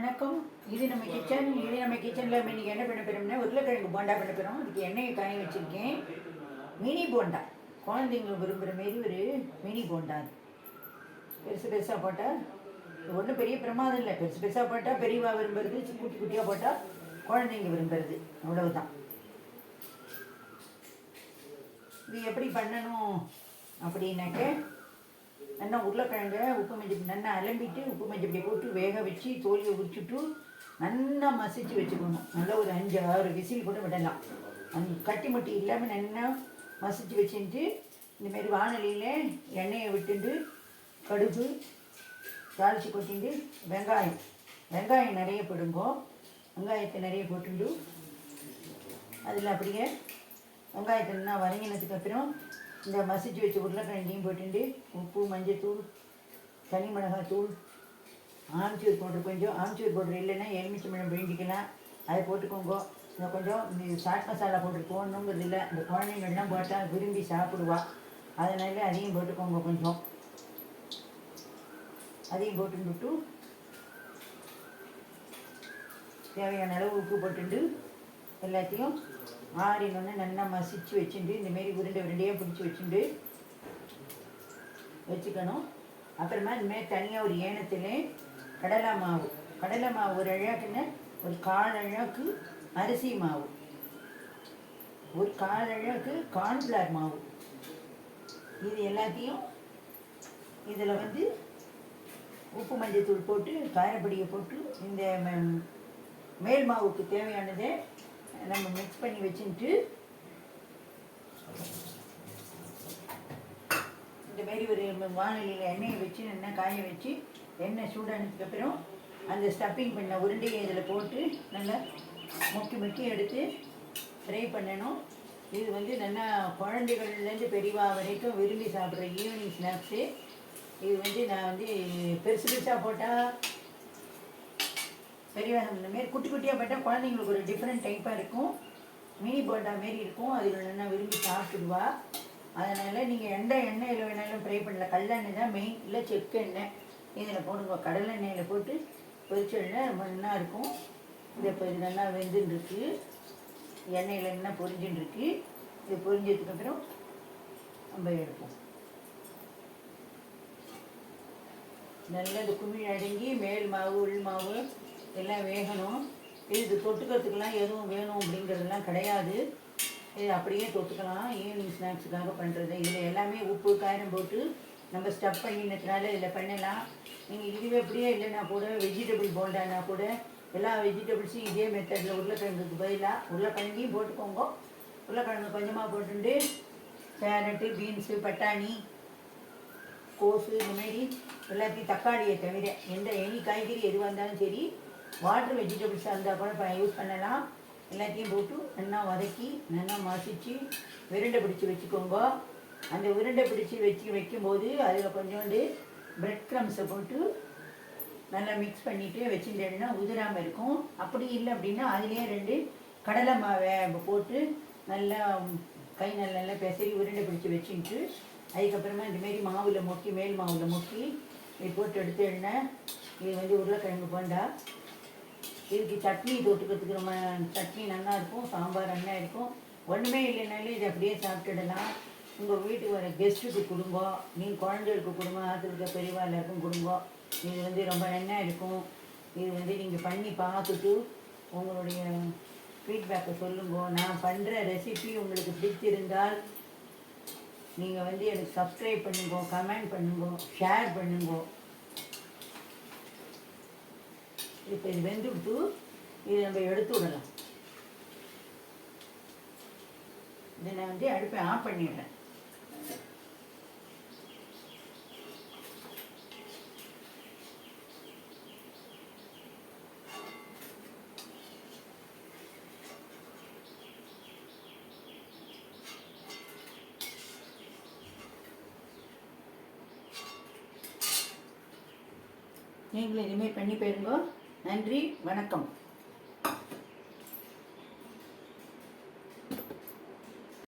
வணக்கம். இது நம்ம கிச்சன் இது நம்ம கிச்சனில் இன்னைக்கு என்ன பண்ண போகிறோம்னா உருளைக்கிழங்கு போண்டா பண்ண போகிறோம் அதுக்கு எண்ணெயை காய வச்சுருக்கேன். மினி போண்டா. குழந்தைங்களுக்கு விரும்புகிற மாரி ஒரு மினி போண்டா அது. பெருசு பெருசாக போட்டால் ஒன்றும் பெரிய பிரமாதம் இல்லை. பெருசு பெருசாக போட்டால் பெரியவா விரும்புறது குட்டி குட்டியாக போட்டால் குழந்தைங்க விரும்புறது. அவ்வளவுதான். இது எப்படி பண்ணணும் அப்படின்னாக்க நல்லா உருளைக்கிழங்க உப்பு மஞ்சள் நல்லா அலம்பிட்டு உப்பு மஞ்சள் இப்படி போட்டு வேக வச்சு தோலியை உரிச்சுட்டு நல்லா மசிச்சு வச்சுக்கணும். நல்லா ஒரு அஞ்சு ஆறு விசில் கூட விடலாம். அந்த கட்டி மட்டி இல்லாமல் நல்லா மசிச்சு வச்சுட்டு இந்தமாரி வானொலியில் எண்ணெயை விட்டுண்டு கடுகு தாளித்து கொட்டிண்டு வெங்காயம். வெங்காயம் நிறைய போடுங்கோ. வெங்காயத்தை நிறைய போட்டுண்டு அதில் அப்படியே வெங்காயத்தை நல்லா வதங்கினதுக்கு அப்புறம் இந்த மசிச்சு வச்ச உருளைக்கிழங்கையும் போட்டுட்டு உப்பு மஞ்சத்தூள் தனி மிளகாத்தூள் ஆமிச்சூர் பவுடர் கொஞ்சம் ஆமிச்சூர் பவுடர் இல்லைன்னா எலுமிச்சம்பழம் வேண்டிக்கலாம் அதை போட்டுக்கோங்க. இந்த கொஞ்சம் இந்த சாட் மசாலா போட்டு போடணுங்கிறது இல்லை. இந்த குழந்தைங்கள்லாம் போட்டால் விரும்பி சாப்பிடுவா. அதனால அதையும் போட்டுக்கோங்க கொஞ்சம். அதையும் போட்டுட்டு தேவையான அளவு உப்பு போட்டுட்டு எல்லாத்தையும் ஆறினோன்னு நல்லா மசிச்சு வச்சுட்டு இந்தமாரி உருண்டை உருண்டையாக பிடிச்சி வச்சுட்டு வச்சுக்கணும். அப்புறமா இந்தமாரி தனியாக ஒரு ஏனத்தில் கடலை மாவு கடலை மாவு ஒரு அழகுன்னு ஒரு கால் அழகு அரிசி மாவு ஒரு கால் அழகு கார்ன்ஃப்ளவர் மாவு. இது எல்லாத்தையும் இதில் வந்து உப்பு மஞ்சள் தூள் போட்டு காரப்பொடியை போட்டு இந்த மேல் மாவுக்கு தேவையானதை நம்ம மிக்ஸ் பண்ணி வச்சுட்டு இந்த மாதிரி ஒரு வானிலையில் எண்ணெயை வச்சு நல்லா காய வச்சு எண்ணெய் சூடானதுக்கப்புறம் அந்த ஸ்டஃபிங் பண்ண உருண்டையை இதில் போட்டு நல்லா முக்கி முக்கி எடுத்து ஃப்ரை பண்ணணும். இது வந்து நல்லா குழந்தைகள்லேருந்து பெரியவா வரைக்கும் விரும்பி சாப்பிட்ற ஈவினிங் ஸ்நாக்ஸு இது வந்து நான் வந்து பெருசு பெருசாக போட்டால் பெரியவங்க இந்த மாரி குட்டி குட்டியாக போட்டால் குழந்தைங்களுக்கு ஒரு டிஃப்ரெண்ட் டைப்பாக இருக்கும். மினி போண்டா மாரி இருக்கும். அதில் நல்லா விரும்பி சாப்பிடுவா. அதனால் நீங்கள் எந்த எண்ணெயில் வேணாலும் ஃப்ரை பண்ணல கல்லெண்ணெய் தான் மெயின் இல்லை செக்கு எண்ணெய். இதில் போடுங்க. கடலெண்ணெயில் போட்டு பொரிச்ச எண்ணெய் ரொம்ப நல்லா இருக்கும். இது இப்போ இது நல்லா வெந்துன்னுருக்கு எண்ணெயில் என்ன பொரிஞ்சுன்னு இது பொரிஞ்சதுக்கு அப்புறம் நம்ம எடுப்போம். நல்லது குமிழ் அடங்கி மேல் மாவு உள் மாவு எல்லாம் வேகணும். இது தொட்டுக்கிறதுக்கெல்லாம் எதுவும் வேணும் அப்படிங்கிறதுலாம் கிடையாது. இது அப்படியே தொட்டுக்கலாம். ஈவினிங் ஸ்நாக்ஸுக்காக பண்ணுறது இதில் எல்லாமே உப்பு காயம் போட்டு நம்ம ஸ்டப் பண்ணினதுனால இதில் பண்ணலாம். நீங்கள் இதுவே அப்படியே இல்லைன்னா கூட வெஜிடபிள் போண்டானா கூட எல்லா வெஜிடபிள்ஸும் இதே மெத்தடில் உருளைக்கிழங்குக்கு பதிலாக உருளைக்கிழங்கையும் போட்டுக்கோங்க. உருளைக்கிழங்கு கொஞ்சமாக போட்டுட்டு கேரட்டு பீன்ஸு பட்டாணி கோஸு இந்த மாதிரி எல்லாத்தையும் தக்காளியை தவிர எந்த எனி காய்கறி எதுவாக இருந்தாலும் சரி வாட்டர் வெஜிடபிள்ஸாக இருந்தால் கூட யூஸ் பண்ணலாம். எல்லாத்தையும் போட்டு நல்லா வதக்கி நல்லா மசிச்சு உருண்டை பிடிச்சி வச்சுக்கோங்க. அந்த உருண்டை பிடிச்சி வச்சு வைக்கும்போது அதில் கொஞ்சோண்டு பிரெட் க்ரம்ஸை போட்டு நல்லா மிக்ஸ் பண்ணிவிட்டு வச்சுட்டேன்னா உதிராமல் இருக்கும். அப்படி இல்லை அப்படின்னா அதுலேயே ரெண்டு கடலை மாவை போட்டு நல்லா கை நல்லா நல்லா பெசரி உருண்டை பிடிச்சி வச்சுட்டு அதுக்கப்புறமா இந்தமாரி மாவில் மொக்கி மேல் மாவில் முக்கி இது போட்டு எடுத்து எண்ணெய் இது வந்து உருளைக்கிழங்கு போண்டா. இதுக்கு சட்னி தொட்டுக்கிறதுக்கு ரொம்ப சட்னி நல்லா இருக்கும் சாம்பார் நல்லா இருக்கும். ஒன்றுமே இல்லைனாலும் இதை அப்படியே சாப்பிட்டுடலாம். உங்கள் வீட்டுக்கு வர கெஸ்ட்டுக்கு குடும்பம் நீங்கள் குழந்தைகளுக்கு குடும்பம் ஆற்றுல பெரியவா எல்லாருக்கும் குடும்பம் இது வந்து ரொம்ப நல்லா இருக்கும். இது வந்து நீங்கள் பண்ணி பார்த்துட்டு உங்களுடைய ஃபீட்பேக்கை சொல்லுங்க. நான் பண்ணுற ரெசிபி உங்களுக்கு பிடிச்சிருந்தால் நீங்கள் வந்து எனக்கு சப்ஸ்கிரைப் பண்ணுங்க கமெண்ட் பண்ணுங்க ஷேர் பண்ணுங்க. இப்போ இது வெந்து விட்டு இது நம்ம எடுத்து விடலாம். இதை நான் வந்து அடுப்பை ஆஃப் பண்ணிடுறேன். நீங்களும் இனிமேல் பண்ணி போயிருங்க நன்றி வணக்கம்.